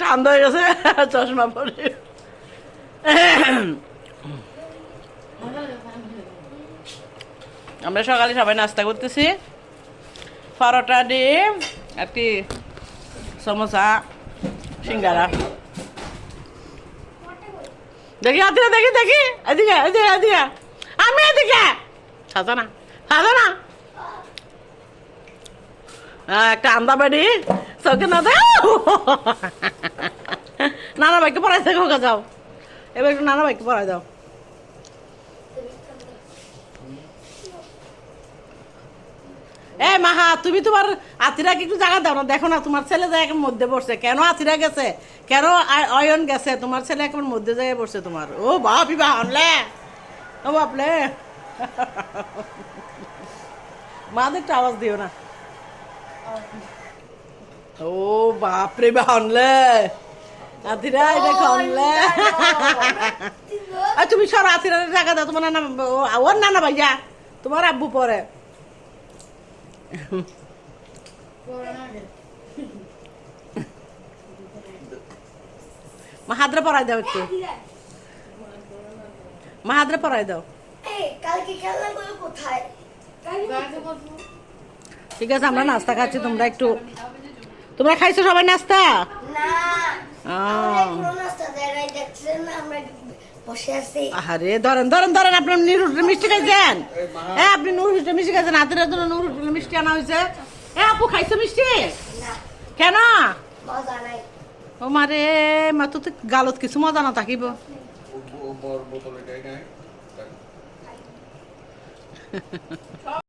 ঠান্ডা চশমা পরে। আমরা সকালে সবাই নাস্তা করতেছি। পরোটা ডিম আর কি সমোসা সিঙ্গারা। দেখি আদিরা দেখি দেখি। এদিকে এদিকে এদিকে। আমি এদিকে। সাজা না সাজা না। হ্যাঁ, একটা আন্দা বাড়ি। চোখে না দাও। নানা ভাইকে পড়াই থাকো যাও। এবার একটু নানা ভাইকে পড়াই দাও। এ, মাহা, তুমি তোমার আতিরাকে একটু জায়গা দাও না। দেখো না, তোমার ছেলে জায়গার মধ্যে বসছে কেন আতিরা গেছে? কেন অয়ন গেছে? তোমার ছেলে একেবারে মধ্যে জায়গায় বসছে তোমার। ও বাপ ইবা আনলে ও বাপলে মাদের একটু আওয়াজ দিও না। ও বাপরে বা আনলে আতিরা এটা খানলে আর তুমি সর আতিরা জায়গা দাও তোমার নানা ওর নানা ভাইয়া তোমার আব্বু পরে। মাহাদ্রা পড়াই দাও একটু। মাহাদ্রা পড়াই দাও। ঠিক আছে আমরা নাস্তা খাচ্ছি তোমরা একটু তোমরা খাইছো সবাই নাস্তা? না। আরে ধরেন ধরেন ধরেন আপনি নুর মিষ্টি খাইছেন হ্যাঁ আপনি নুর হোটেলে মিষ্টি খাইছেন হাতের নুর মিষ্টি আনা হয়েছে এ আপু খাইছো মিষ্টি না কেন মজা নাই ও মারে মা তো তো গালত কিছু মজা না থাকিব বোতলে